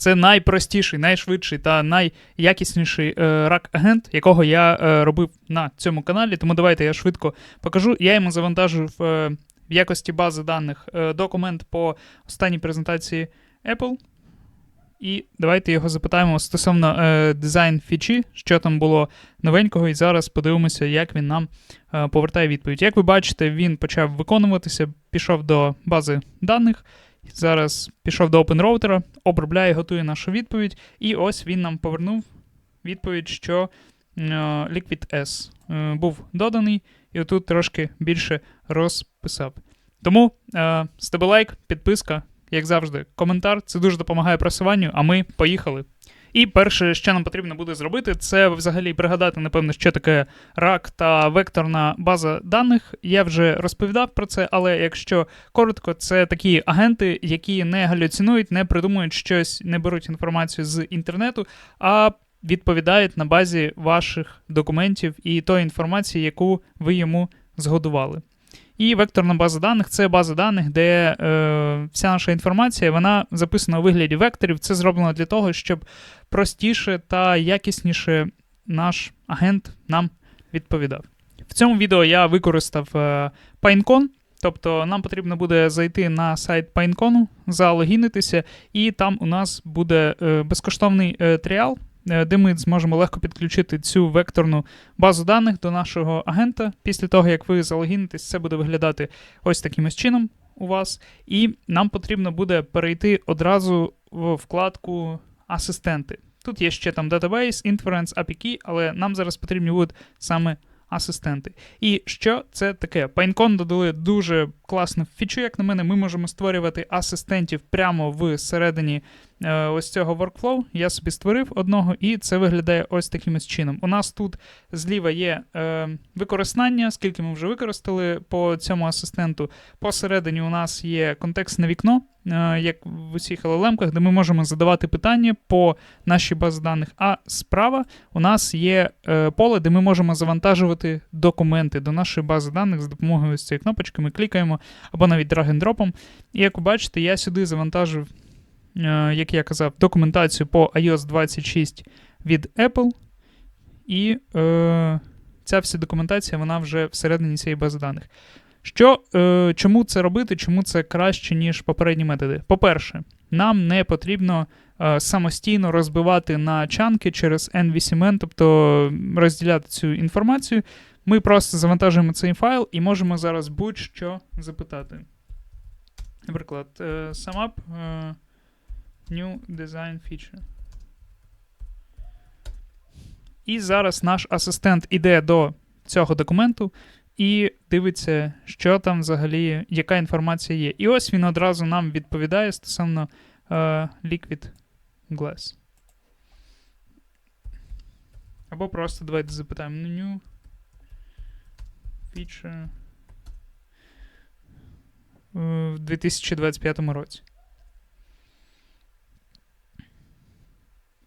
Це найпростіший, найшвидший та найякісніший е, рак-агент, якого я е, робив на цьому каналі. Тому давайте я швидко покажу. Я йому завантажив е, в якості бази даних е, документ по останній презентації Apple. І давайте його запитаємо стосовно е, дизайн фічі, що там було новенького, і зараз подивимося, як він нам е, повертає відповідь. Як ви бачите, він почав виконуватися, пішов до бази даних. Зараз пішов до OpenRouter, обробляє, готує нашу відповідь, і ось він нам повернув відповідь, що е, Liquid S е, був доданий, і отут трошки більше розписав. Тому е, з тебе лайк, підписка, як завжди, коментар. Це дуже допомагає просуванню, а ми поїхали. І перше, що нам потрібно буде зробити, це взагалі пригадати, напевно, що таке RAC та векторна база даних. Я вже розповідав про це, але якщо коротко, це такі агенти, які не галюцинують, не придумують щось, не беруть інформацію з інтернету, а відповідають на базі ваших документів і тої інформації, яку ви йому згодували. І векторна база даних це база даних, де е, вся наша інформація вона записана у вигляді векторів. Це зроблено для того, щоб простіше та якісніше наш агент нам відповідав. В цьому відео я використав е, PineCon, тобто нам потрібно буде зайти на сайт PineCon, залогінитися, і там у нас буде е, безкоштовний е, тріал. Е, де ми зможемо легко підключити цю векторну базу даних до нашого агента. Після того, як ви залогінитесь, це буде виглядати ось таким ось чином у вас. І нам потрібно буде перейти одразу в вкладку Асистенти. Тут є ще там Database, Inference, API але нам зараз потрібні будуть саме асистенти. І що це таке? PineCon додали дуже класну фічу, як на мене. Ми можемо створювати асистентів прямо всередині е, ось цього workflow. Я собі створив одного, і це виглядає ось таким чином. У нас тут зліва є е, використання, скільки ми вже використали по цьому асистенту. Посередині у нас є контекстне вікно. Е, як в усіх LLM, де ми можемо задавати питання по нашій базі даних. А справа у нас є поле, де ми можемо завантажувати документи до нашої бази даних з допомогою ось цієї кнопочки. Ми клікаємо або навіть драг-н-дропом. І як ви бачите, я сюди завантажив, е, як я казав, документацію по iOS 26 від Apple. І е, ця вся документація вона вже всередині цієї бази даних. Що, е, Чому це робити? Чому це краще, ніж попередні методи? По-перше, нам не потрібно е, самостійно розбивати на чанки через NVCMN, тобто розділяти цю інформацію. Ми просто завантажуємо цей файл і можемо зараз будь-що запитати. Наприклад, е, sum up е, new design feature. І зараз наш асистент іде до цього документу і дивиться, що там взагалі, яка інформація є. І ось він одразу нам відповідає стосовно uh, Liquid Glass. Або просто давайте запитаємо new feature в 2025 році.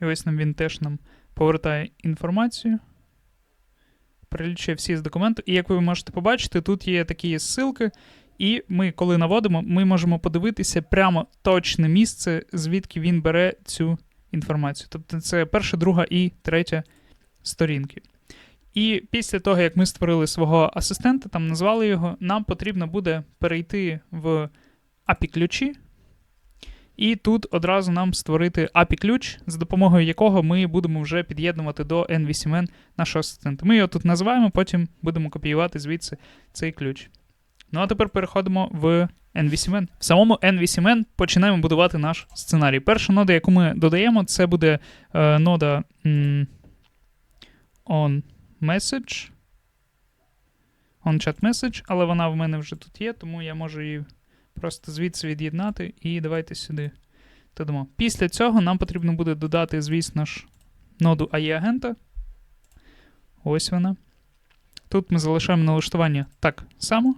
І ось нам він теж нам повертає інформацію перелічує всі з документу. І як ви можете побачити, тут є такі ссылки, і ми, коли наводимо, ми можемо подивитися прямо точне місце, звідки він бере цю інформацію. Тобто це перша, друга і третя сторінки. І після того, як ми створили свого асистента, там назвали його, нам потрібно буде перейти в API-ключі. І тут одразу нам створити API-ключ, за допомогою якого ми будемо вже під'єднувати до NVCMN нашого асистента. Ми його тут називаємо, потім будемо копіювати звідси цей ключ. Ну а тепер переходимо в NVCMN. В самому NVCMN починаємо будувати наш сценарій. Перша нода, яку ми додаємо, це буде е, нода м, on message. On chat message, але вона в мене вже тут є, тому я можу її Просто звідси від'єднати і давайте сюди додамо. Після цього нам потрібно буде додати, звісно ж, ноду AI-агента. Ось вона. Тут ми залишаємо налаштування так само.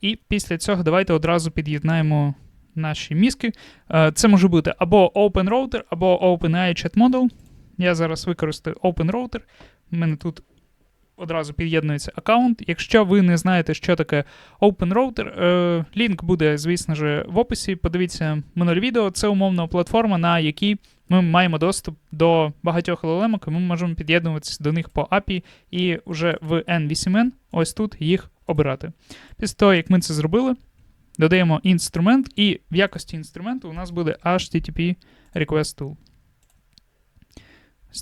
І після цього давайте одразу під'єднаємо наші мізки. Е, це може бути або OpenRouter, або OpenAI Chat Model. Я зараз використаю OpenRouter. У мене тут одразу під'єднується аккаунт. Якщо ви не знаєте, що таке Open Router, е, лінк буде, звісно ж, в описі. Подивіться минуле відео. Це умовна платформа, на якій ми маємо доступ до багатьох LLM, і ми можемо під'єднуватися до них по API і вже в N8N ось тут їх обирати. Після того, як ми це зробили, додаємо інструмент, і в якості інструменту у нас буде HTTP Request Tool.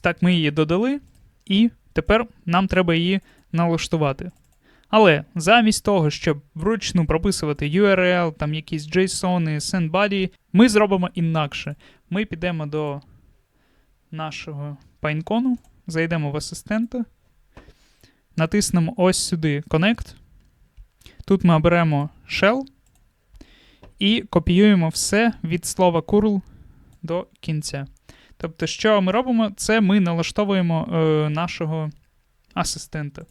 Так ми її додали, і тепер нам треба її налаштувати. Але замість того, щоб вручну прописувати URL, там якісь JSON, SendBody, ми зробимо інакше. Ми підемо до нашого пайнкону, зайдемо в асистента, натиснемо ось сюди Connect. Тут ми оберемо Shell і копіюємо все від слова curl до кінця. Тобто, що ми робимо, це ми налаштовуємо е, нашого асистента.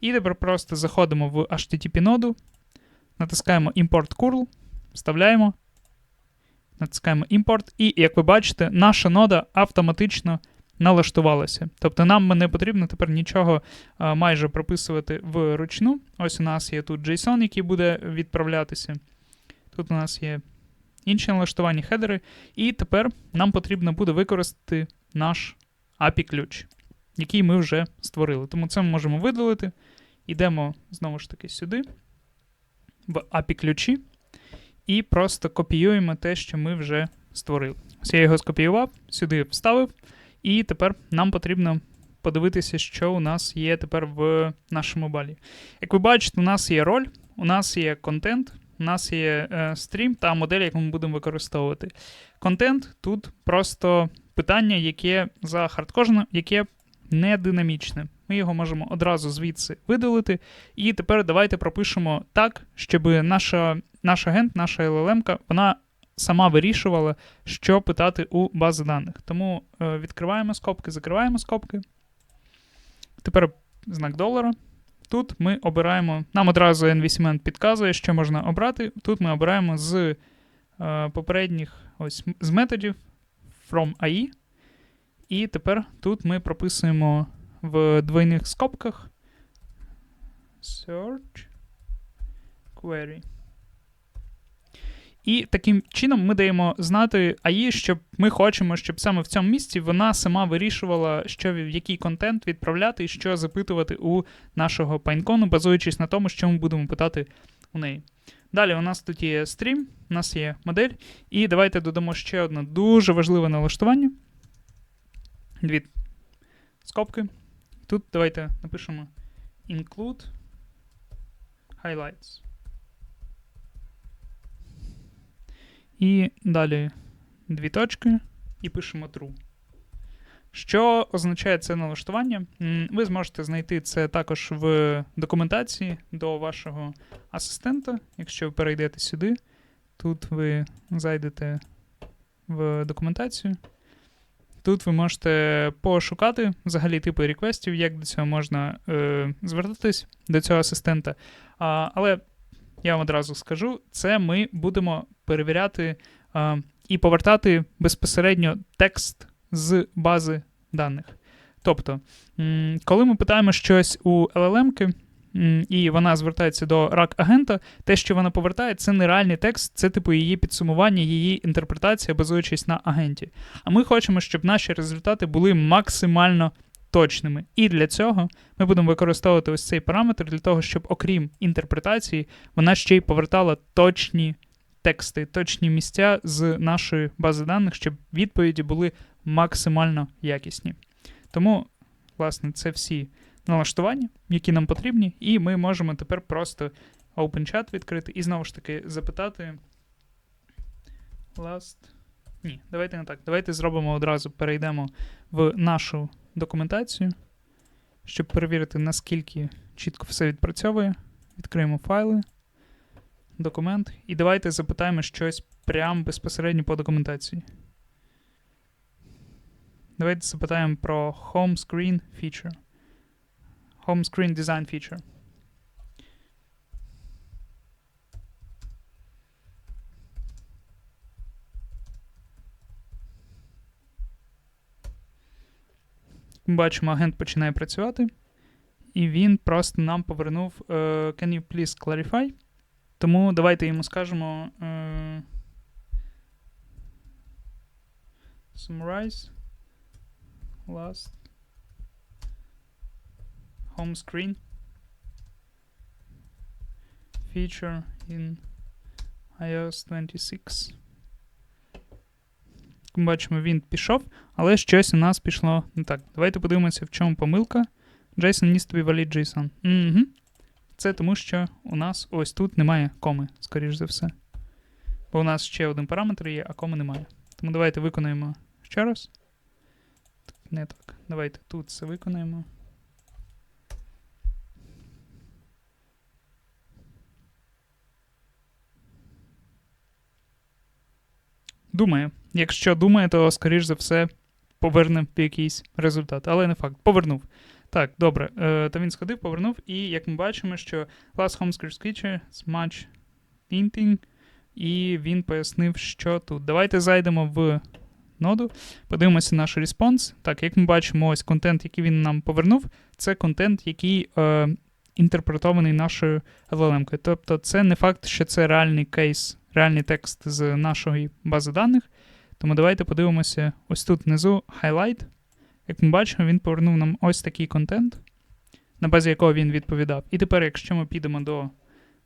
І тепер просто заходимо в HTTP ноду, натискаємо Import curl, вставляємо, натискаємо Import, і, як ви бачите, наша нода автоматично налаштувалася. Тобто нам не потрібно тепер нічого а, майже прописувати вручну. Ось у нас є тут JSON, який буде відправлятися. Тут у нас є інші налаштування хедери. І тепер нам потрібно буде використати наш API-ключ, який ми вже створили. Тому це ми можемо видалити. Йдемо знову ж таки сюди, в API-ключі, і просто копіюємо те, що ми вже створили. Ось я його скопіював, сюди вставив, і тепер нам потрібно подивитися, що у нас є тепер в нашому балі. Як ви бачите, у нас є роль, у нас є контент, у нас є е, стрім та модель, яку ми будемо використовувати. Контент тут просто питання, яке захардкожено, яке не динамічне. Ми його можемо одразу звідси видалити. І тепер давайте пропишемо так, щоб наша, наш агент, наша LLM, вона сама вирішувала, що питати у бази даних. Тому е, відкриваємо скобки, закриваємо скобки. Тепер знак долара. Тут ми обираємо, нам одразу N8N підказує, що можна обрати. Тут ми обираємо з е, попередніх ось, з методів from AI. І тепер тут ми прописуємо в двойних скобках search query. І таким чином ми даємо знати АІ, щоб ми хочемо, щоб саме в цьому місці вона сама вирішувала, що який контент відправляти і що запитувати у нашого пайнкону, базуючись на тому, що ми будемо питати у неї. Далі у нас тут є стрім, у нас є модель, і давайте додамо ще одне дуже важливе налаштування. Дві скобки. Тут давайте напишемо include highlights. І далі дві точки і пишемо true. Що означає це налаштування? Ви зможете знайти це також в документації до вашого асистента. Якщо ви перейдете сюди, тут ви зайдете в документацію. Тут ви можете пошукати взагалі типи реквестів, як до цього можна е, звертатись до цього асистента. А, Але я вам одразу скажу, це ми будемо перевіряти а, і повертати безпосередньо текст з бази даних. Тобто, коли ми питаємо щось у LLM, і вона звертається до рак агента, те, що вона повертає, це не реальний текст, це типу її підсумування, її інтерпретація, базуючись на агенті. А ми хочемо, щоб наші результати були максимально точними. І для цього ми будемо використовувати ось цей параметр для того, щоб, окрім інтерпретації, вона ще й повертала точні тексти, точні місця з нашої бази даних, щоб відповіді були максимально якісні. Тому, власне, це всі налаштування, які нам потрібні, і ми можемо тепер просто OpenChat відкрити і знову ж таки запитати. Last. Ні, давайте не так. Давайте зробимо одразу, перейдемо в нашу документацію, щоб перевірити, наскільки чітко все відпрацьовує. Відкриємо файли, документ. І давайте запитаємо щось прямо безпосередньо по документації. Давайте запитаємо про Home Screen Feature. Home Screen Design Feature. Бачимо, агент починає працювати. І він просто нам повернув е, Can you please clarify? Тому давайте йому скажемо е, Summarize last home screen feature in iOS 26. Ми бачимо, він пішов, але щось у нас пішло не так. Давайте подивимося, в чому помилка. JSON needs to be valid JSON. Угу. Це тому, що у нас ось тут немає коми, скоріш за все. Бо у нас ще один параметр є, а коми немає. Тому давайте виконаємо ще раз. Не так. Давайте тут це виконаємо. Думає. Якщо думає, то, скоріш за все, поверне якийсь результат. Але не факт. Повернув. Так, добре. Е, то він сходив, повернув, і як ми бачимо, що class home script feature is much і він пояснив, що тут. Давайте зайдемо в ноду, подивимося наш респонс. Так, як ми бачимо, ось контент, який він нам повернув, це контент, який е, інтерпретований нашою LLM. Тобто, це не факт, що це реальний кейс, реальний текст з нашої бази даних. Тому давайте подивимося ось тут внизу highlight. Як ми бачимо, він повернув нам ось такий контент, на базі якого він відповідав. І тепер, якщо ми підемо до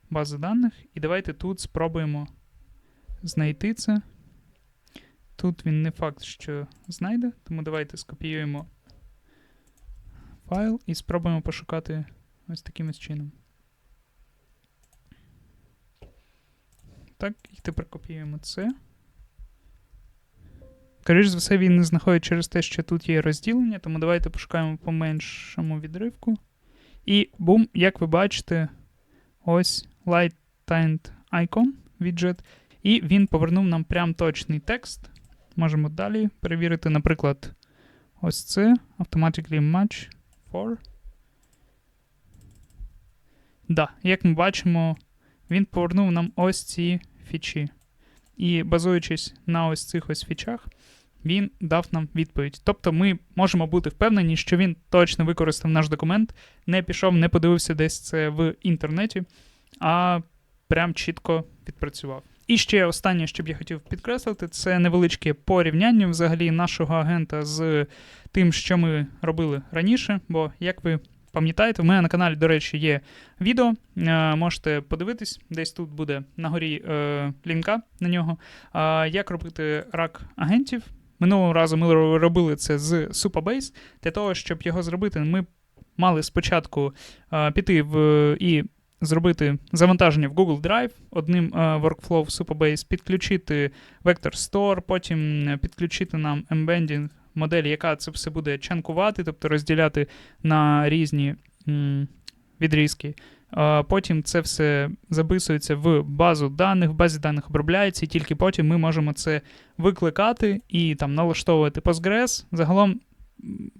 бази даних, і давайте тут спробуємо знайти це. Тут він не факт, що знайде, тому давайте скопіюємо файл і спробуємо пошукати ось таким чином. Так, і тепер копіюємо це. Скоріше за все, він не знаходить через те, що тут є розділення, тому давайте пошукаємо по меншому відривку. І бум, як ви бачите, ось Light Tinted Icon widget. І він повернув нам прям точний текст. Можемо далі перевірити, наприклад, ось це Automatically Match for. Да, як ми бачимо, він повернув нам ось ці фічі. І базуючись на ось цих ось фічах, він дав нам відповідь. Тобто ми можемо бути впевнені, що він точно використав наш документ, не пішов, не подивився десь це в інтернеті, а прям чітко відпрацював. І ще останнє, що б я хотів підкреслити, це невеличке порівняння взагалі нашого агента з тим, що ми робили раніше. Бо, як ви пам'ятаєте, в мене на каналі, до речі, є відео. Е, можете подивитись, десь тут буде на горі е, лінка на нього. Е, як робити рак агентів. Минулого разу ми робили це з Supabase. Для того, щоб його зробити, ми мали спочатку е, піти в і зробити завантаження в Google Drive, одним е, workflow в Supabase, підключити Vector Store, потім підключити нам embedding модель, яка це все буде чанкувати, тобто розділяти на різні відрізки. Потім це все записується в базу даних, в базі даних обробляється, і тільки потім ми можемо це викликати і там налаштовувати Postgres. Загалом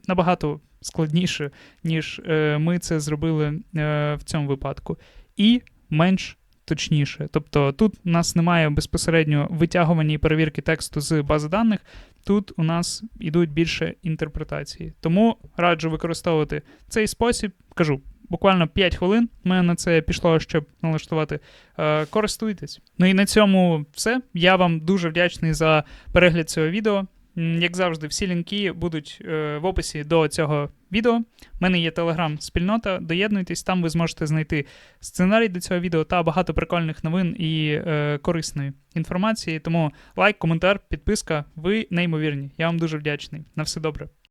набагато складніше, ніж е, ми це зробили е, в цьому випадку. І менш точніше. Тобто тут у нас немає безпосередньо витягування і перевірки тексту з бази даних. Тут у нас йдуть більше інтерпретації. Тому раджу використовувати цей спосіб. Кажу, буквально 5 хвилин. в мене на це пішло, щоб налаштувати. Е, користуйтесь. Ну і на цьому все. Я вам дуже вдячний за перегляд цього відео. Як завжди, всі лінки будуть е, в описі до цього відео. У мене є телеграм-спільнота. Доєднуйтесь, там ви зможете знайти сценарій до цього відео та багато прикольних новин і е, корисної інформації. Тому лайк, коментар, підписка. Ви неймовірні. Я вам дуже вдячний. На все добре.